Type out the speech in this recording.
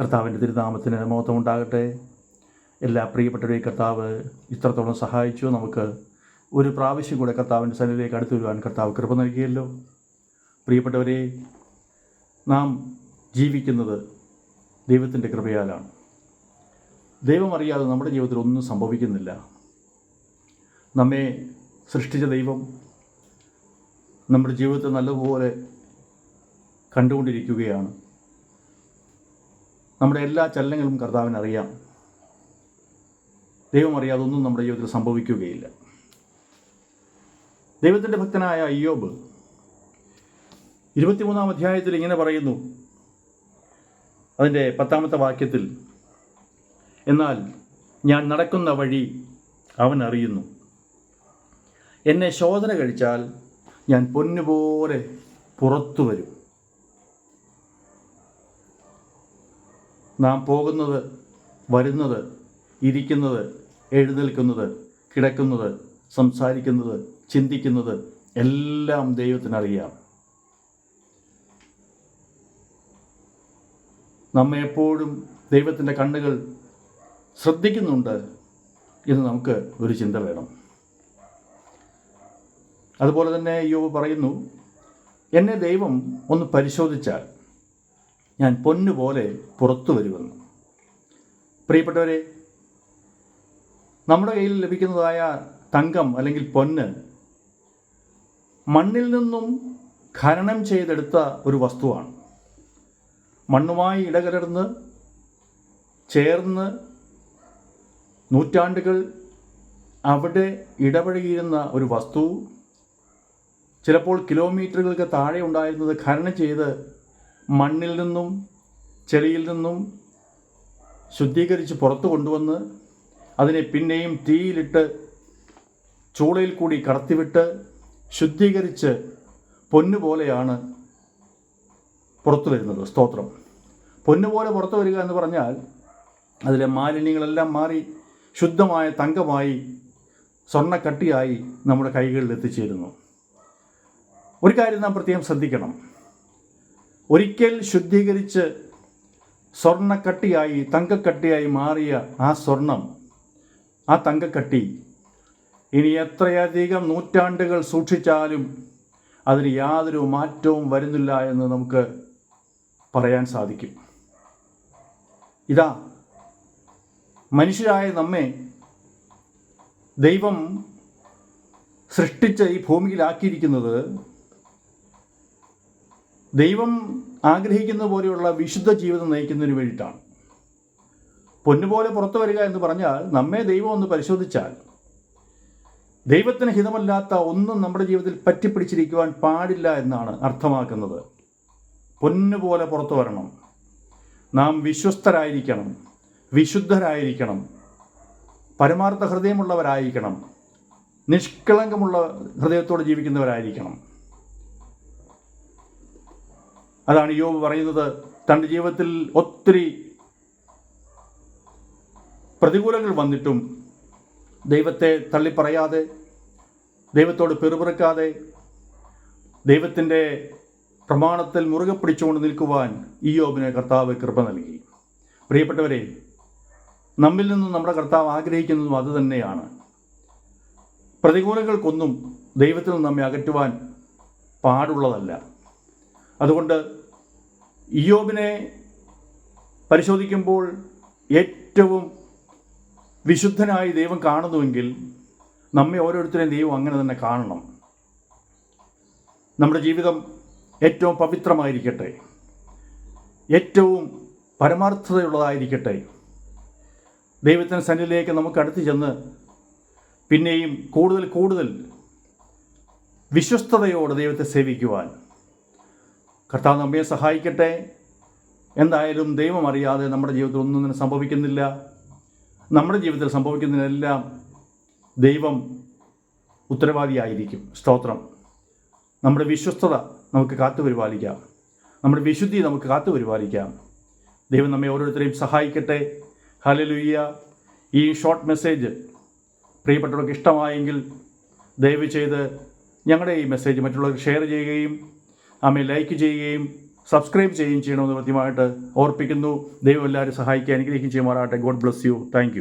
കർത്താവിന്റെ തിരുനാമത്തിന് മഹത്വം ഉണ്ടാകട്ടെ എല്ലാ പ്രിയപ്പെട്ടവരെയും കർത്താവ് ഇത്രത്തോളം സഹായിച്ചു. നമുക്ക് ഒരു പ്രാവശ്യം കൂടെ കർത്താവിന്റെ സന്നിധിയിലേക്ക് അടുത്തു വരുവാൻ കർത്താവ് കൃപ നൽകിയല്ലോ. പ്രിയപ്പെട്ടവരെ നാം ജീവിക്കുന്നത് ദൈവത്തിന്റെ കൃപയാലാണ്. ദൈവമറിയാതെ നമ്മുടെ ജീവിതത്തിൽ ഒന്നും സംഭവിക്കുന്നില്ല. നമ്മെ സൃഷ്ടിച്ച ദൈവം നമ്മുടെ ജീവിതത്തെ നല്ലതുപോലെ കണ്ടുകൊണ്ടിരിക്കുകയാണ്. നമ്മുടെ എല്ലാ ചലനങ്ങളും കർത്താവിന് അറിയാം ദൈവം അറിയാതെ ഒന്നും നമ്മുടെ ജീവിതത്തിൽ സംഭവിക്കുകയില്ല. ദൈവത്തിന്റെ ഭക്തനായ അയ്യോബ് ഇരുപത്തിമൂന്നാം അധ്യായത്തിൽ ഇങ്ങനെ പറയുന്നു. അതിന്റെ പത്താമത്തെ വാക്യത്തിൽ എന്നാൽ ഞാൻ നടക്കുന്ന വഴി അവൻ അറിയുന്നു. എന്നെ ശോധന കഴിച്ചാൽ ഞാൻ പൊന്നുപോലെ പുറത്തു വരും. നാം പോകുന്നത് വരുന്നത് ഇരിക്കുന്നത് എഴുന്നേൽക്കുന്നത് കിടക്കുന്നത് സംസാരിക്കുന്നത് ചിന്തിക്കുന്നത് എല്ലാം ദൈവത്തിനറിയാം. നമ്മെ എപ്പോഴും ദൈവത്തിന്റെ കണ്ണുകൾ ശ്രദ്ധിക്കുന്നുണ്ട് എന്ന് നമുക്ക് ഒരു ചിന്ത വേണം. അതുപോലെ തന്നെ യോബ് പറയുന്നു എന്നെ ദൈവം ഒന്ന് പരിശോധിച്ചാൽ ഞാൻ പൊന്നുപോലെ പുറത്തു വരുമെന്ന്. പ്രിയപ്പെട്ടവരെ നമ്മുടെ കയ്യിൽ ലഭിക്കുന്നതായ തങ്കം അല്ലെങ്കിൽ പൊന്ന് മണ്ണിൽ നിന്നും ഖനനം ചെയ്തെടുത്ത ഒരു വസ്തുവാണ്. മണ്ണുമായി ഇടകലർന്ന് ചേർന്ന് നൂറ്റാണ്ടുകൾ അവിടെ ഇടപഴകിയിരുന്ന ഒരു വസ്തു ചിലപ്പോൾ കിലോമീറ്ററുകൾക്ക് താഴെ ഉണ്ടായിരുന്നത് ഖനനം ചെയ്ത് മണ്ണിൽ നിന്നും ചെളിയിൽ നിന്നും ശുദ്ധീകരിച്ച് പുറത്തു കൊണ്ടുവന്ന് അതിനെ പിന്നെയും തീയിലിട്ട് ചൂളയിൽ കൂടി കടത്തിവിട്ട് ശുദ്ധീകരിച്ച് പൊന്നുപോലെയാണ് പുറത്തു വരുന്നത്. സ്തോത്രം. പൊന്നുപോലെ പുറത്തു വരിക എന്ന് പറഞ്ഞാൽ അതിലെ മാലിന്യങ്ങളെല്ലാം മാറി ശുദ്ധമായ തങ്കമായി സ്വർണക്കട്ടിയായി നമ്മുടെ കൈകളിൽ എത്തിച്ചേരുന്നു. ഒരു കാര്യം നാം പ്രത്യേകം ശ്രദ്ധിക്കണം. ഒരിക്കൽ ശുദ്ധീകരിച്ച് സ്വർണക്കട്ടിയായി തങ്കക്കട്ടിയായി മാറിയ ആ സ്വർണം ആ തങ്കക്കട്ടി ഇനി എത്രയധികം നൂറ്റാണ്ടുകൾ സൂക്ഷിച്ചാലും അതിന് യാതൊരു മാറ്റവും വരുന്നില്ല എന്ന് നമുക്ക് പറയാൻ സാധിക്കും. ഇതാ മനുഷ്യരായ നമ്മെ ദൈവം സൃഷ്ടിച്ച ഈ ഭൂമിയിലാക്കിയിരിക്കുന്നത് ദൈവം ആഗ്രഹിക്കുന്ന പോലെയുള്ള വിശുദ്ധ ജീവിതം നയിക്കുന്നതിന് വേണ്ടിയിട്ടാണ്. പൊന്നുപോലെ പുറത്തു വരിക എന്ന് പറഞ്ഞാൽ നമ്മെ ദൈവം ഒന്ന് പരിശോധിച്ചാൽ ദൈവത്തിന് ഹിതമല്ലാത്ത ഒന്നും നമ്മുടെ ജീവിതത്തിൽ പറ്റിപ്പിടിച്ചിരിക്കുവാൻ പാടില്ല എന്നാണ് അർത്ഥമാക്കുന്നത്. പൊന്നുപോലെ പുറത്തു വരണം. നാം വിശ്വസ്തരായിരിക്കണം. വിശുദ്ധരായിരിക്കണം. പരമാർത്ഥ ഹൃദയമുള്ളവരായിരിക്കണം. നിഷ്കളങ്കമുള്ള ഹൃദയത്തോടെ ജീവിക്കുന്നവരായിരിക്കണം. അതാണ് യോബ് പറയുന്നത്. തന്റെ ജീവിതത്തിൽ ഒത്തിരി പ്രതികൂലങ്ങൾ വന്നിട്ടും ദൈവത്തെ തള്ളിപ്പറയാതെ ദൈവത്തോട് പെറുപിറുക്കാതെ ദൈവത്തിന്റെ പ്രമാണത്തിൽ മുറുകെ പിടിച്ചുകൊണ്ട് നിൽക്കുവാൻ ഈ യോബിന് കർത്താവ് കൃപ നൽകി. പ്രിയപ്പെട്ടവരെ നമ്മിൽ നിന്നും നമ്മുടെ കർത്താവ് ആഗ്രഹിക്കുന്നതും അതുതന്നെയാണ് പ്രതികൂലങ്ങൾക്കൊന്നും ദൈവത്തിൽ നിന്ന് നമ്മെ അകറ്റുവാൻ പാടുള്ളതല്ല. അതുകൊണ്ട് ഇയോബിനെ പരിശോധിക്കുമ്പോൾ ഏറ്റവും വിശുദ്ധനായി ദൈവം കാണുന്നുവെങ്കിൽ നമ്മെ ഓരോരുത്തരെയും ദൈവം അങ്ങനെ തന്നെ കാണണം. നമ്മുടെ ജീവിതം ഏറ്റവും പവിത്രമായിരിക്കട്ടെ. ഏറ്റവും പരമാർത്ഥതയുള്ളതായിരിക്കട്ടെ. ദൈവത്തിന്റെ സന്നിധിയിലേക്ക് നമുക്ക് അടുത്ത് ചെന്ന് പിന്നെയും കൂടുതൽ കൂടുതൽ വിശ്വസ്തയോടെ ദൈവത്തെ സേവിക്കുവാൻ കർത്താവ് നമ്മെ സഹായിക്കട്ടെ. എന്തായാലും ദൈവം അറിയാതെ നമ്മുടെ ജീവിതത്തിൽ ഒന്നും തന്നെ സംഭവിക്കുന്നില്ല. നമ്മുടെ ജീവിതത്തിൽ സംഭവിക്കുന്നതിനെല്ലാം ദൈവം ഉത്തരവാദിയായിരിക്കും. സ്തോത്രം. നമ്മുടെ വിശ്വസ്തത നമുക്ക് കാത്തു പരിപാലിക്കാം. നമ്മുടെ വിശുദ്ധി നമുക്ക് കാത്തു പരിപാലിക്കാം. ദൈവം നമ്മെ ഓരോരുത്തരെയും സഹായിക്കട്ടെ. ഹലലുയ്യ ഈ ഷോർട്ട് മെസ്സേജ് പ്രിയപ്പെട്ടവർക്ക് ഇഷ്ടമായെങ്കിൽ ദയവ് ചെയ്ത് ഞങ്ങളുടെ ഈ മെസ്സേജ് മറ്റുള്ളവർക്ക് ഷെയർ ചെയ്യുകയും ആമെ ലൈക്ക് ചെയ്യുകയും സബ്സ്ക്രൈബ് ചെയ്യുകയും ചെയ്യണമെന്ന് കൃത്യമായിട്ട് ഓർപ്പിക്കുന്നു. ദൈവം എല്ലാവരും സഹായിക്കാൻ അനുഗ്രഹിക്കുകയും ചെയ്യുമാറാകട്ടെ. God bless you thank